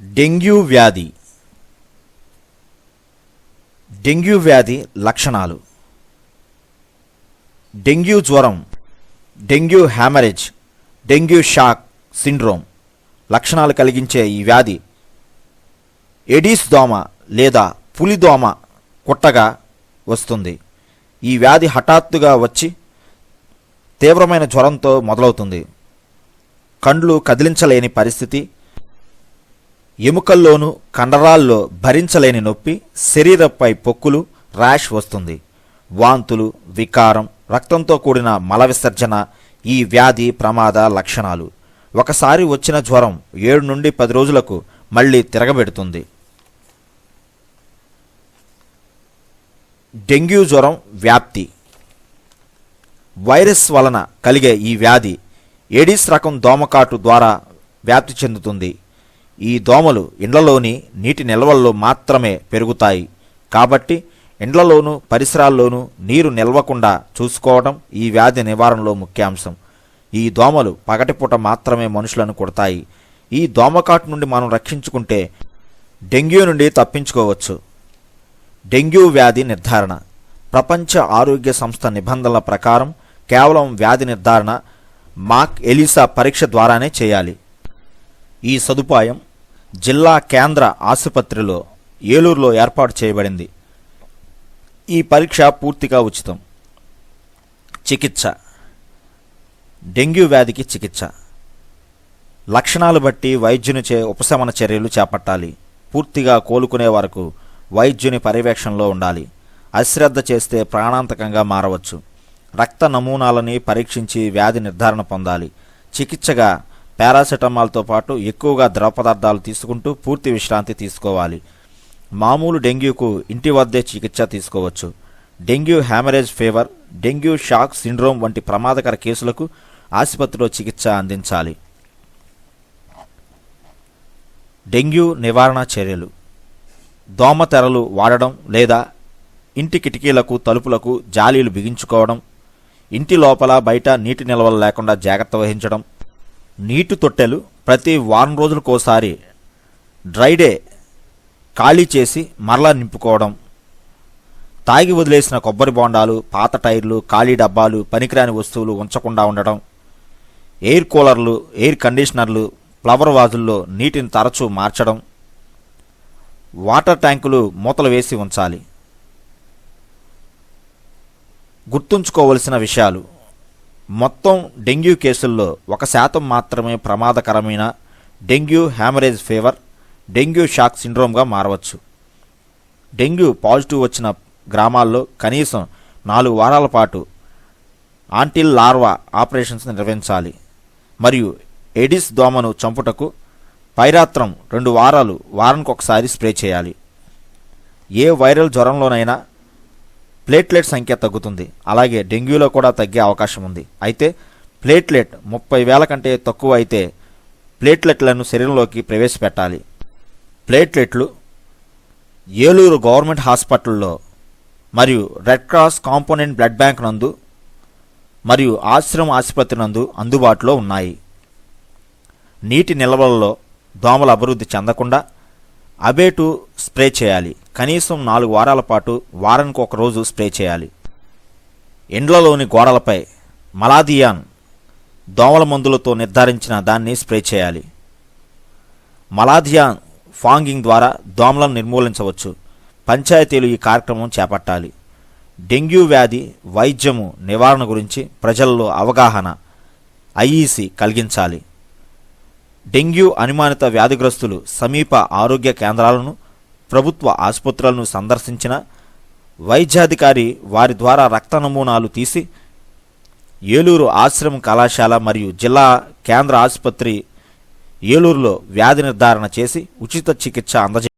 Dengue వ్యాధి. Dengue వ్యాధి లక్షణాలు. డెంగ్యూ జ్వరం dengue haemorrhage dengue shock syndrome లక్షణాలు కలిగించే ఈ వ్యాధి. ఎడీస్ దోమ లేదా పులి దోమ కుట్టగా వస్తుంది. ఈ వ్యాధి హఠాత్తుగా వచ్చి తీవ్రమైన జ్వరంతో మొదలవుతుంది. కండ్లు కదిలించలేని పరిస్థితి ఎముకల్లోనూ కండరాల్లో భరించలేని నొప్పి శరీరంపై పొక్కులు ర్యాష్ వస్తుంది. వాంతులు వికారం రక్తంతో కూడిన మల విసర్జన ఈ వ్యాధి ప్రమాద లక్షణాలు. ఒకసారి వచ్చిన జ్వరం ఏడు నుండి పది రోజులకు మళ్ళీ తిరగబెడుతుంది. డెంగ్యూ జ్వరం వ్యాప్తి. వైరస్ వలన కలిగే ఈ వ్యాధి ఏడిస్ రకం దోమకాటు ద్వారా వ్యాప్తి చెందుతుంది. ఈ దోమలు ఇండ్లలోని నీటి నిల్వల్లో మాత్రమే పెరుగుతాయి. కాబట్టి ఇండ్లలోనూ పరిసరాల్లోనూ నీరు నిల్వకుండా చూసుకోవడం ఈ వ్యాధి నివారణలో ముఖ్యాంశం. ఈ దోమలు పగటిపూట మాత్రమే మనుషులను కొడతాయి. ఈ దోమకాటు నుండి మనం రక్షించుకుంటే డెంగ్యూ నుండి తప్పించుకోవచ్చు. డెంగ్యూ వ్యాధి నిర్ధారణ. ప్రపంచ ఆరోగ్య సంస్థ నిబంధనల ప్రకారం కేవలం వ్యాధి నిర్ధారణ మాక్ ఎలిసా పరీక్ష ద్వారానే చేయాలి. ఈ సదుపాయం జిల్లా కేంద్ర ఆసుపత్రిలో ఏలూరులో ఏర్పాటు చేయబడింది. ఈ పరీక్ష పూర్తిగా ఉచితం. చికిత్స. డెంగ్యూ వ్యాధికి చికిత్స. లక్షణాలు బట్టి వైద్యునిచే ఉపశమన చర్యలు చేపట్టాలి. పూర్తిగా కోలుకునే వరకు వైద్యుని పర్యవేక్షణలో ఉండాలి. అశ్రద్ధ చేస్తే ప్రాణాంతకంగా మారవచ్చు. రక్త నమూనాలని పరీక్షించి వ్యాధి నిర్ధారణ పొందాలి. చికిత్సగా పారాసెటమాల్తో పాటు ఎక్కువగా ద్రవ పదార్థాలు తీసుకుంటూ పూర్తి విశ్రాంతి తీసుకోవాలి. మామూలు డెంగ్యూకు ఇంటి వద్దే చికిత్స తీసుకోవచ్చు. Dengue haemorrhage fever dengue shock syndrome వంటి ప్రమాదకర కేసులకు ఆసుపత్రిలో చికిత్స అందించాలి. డెంగ్యూ నివారణ చర్యలు. దోమ తెరలు వాడడం లేదా ఇంటి కిటికీలకు తలుపులకు జాలీలు బిగించుకోవడం ఇంటి లోపల బయట నీటి నిల్వలు లేకుండా జాగ్రత్త వహించడం నీటి తొట్టెలు ప్రతి వారం రోజులకోసారి డ్రైడే ఖాళీ చేసి మరలా నింపుకోవడం తాగి వదిలేసిన కొబ్బరి బోండాలు పాత టైర్లు ఖాళీ డబ్బాలు పనికిరాని వస్తువులు ఉంచకుండా ఉండడం ఎయిర్ కూలర్లు ఎయిర్ కండిషనర్లు ఫ్లవర్ వాజుల్లో నీటిని తరచూ మార్చడం వాటర్ ట్యాంకులు మూతలు వేసి ఉంచాలి. గుర్తుంచుకోవలసిన విషయాలు మొత్తం డెంగ్యూ కేసుల్లో ఒక శాతం మాత్రమే ప్రమాదకరమైన dengue haemorrhage fever dengue shock సిండ్రోమ్గా మారవచ్చు. డెంగ్యూ పాజిటివ్ వచ్చిన గ్రామాల్లో కనీసం నాలుగు వారాల పాటు ఆంటిల్ లార్వా ఆపరేషన్స్ నిర్వహించాలి. మరియు ఎడిస్ దోమను చంపుటకు పైరాత్రం రెండు వారాలు వారానికి ఒకసారి స్ప్రే చేయాలి. ఏ వైరల్ జ్వరంలోనైనా ప్లేట్లెట్ సంఖ్య తగ్గుతుంది. అలాగే డెంగ్యూలో కూడా తగ్గే అవకాశం ఉంది. అయితే ప్లేట్లెట్ ముప్పై వేల కంటే తక్కువ అయితే ప్లేట్లెట్లను శరీరంలోకి ప్రవేశపెట్టాలి. ప్లేట్లెట్లు ఏలూరు గవర్నమెంట్ హాస్పిటల్లో మరియు Red Cross component blood bank నందు మరియు ఆశ్రమ ఆసుపత్రి నందు అందుబాటులో ఉన్నాయి. నీటి నిల్వలలో దోమలు అభివృద్ధి చెందకుండా అబేటు స్ప్రే చేయాలి. కనీసం నాలుగు వారాల పాటు వారానికి ఒక రోజు స్ప్రే చేయాలి. ఇండ్లలోని గోడలపై మలాదియాన్ దోమల మందులతో నిర్ధారించిన దాన్ని స్ప్రే చేయాలి. మలాదియాన్ ఫాంగింగ్ ద్వారా దోమలను నిర్మూలించవచ్చు. పంచాయతీలు ఈ కార్యక్రమం చేపట్టాలి. డెంగ్యూ వ్యాధి వైద్యము నివారణ గురించి ప్రజల్లో అవగాహన ఐఈసి కలిగించాలి. డెంగ్యూ అనుమానిత వ్యాధిగ్రస్తులు సమీప ఆరోగ్య కేంద్రాలను ప్రభుత్వ ఆసుపత్రులను సందర్శించిన వైద్యాధికారి వారి ద్వారా రక్త నమూనాలు తీసి ఏలూరు ఆశ్రమం కళాశాల మరియు జిల్లా కేంద్ర ఆసుపత్రి ఏలూరులో వ్యాధి నిర్ధారణ చేసి ఉచిత చికిత్స అందజే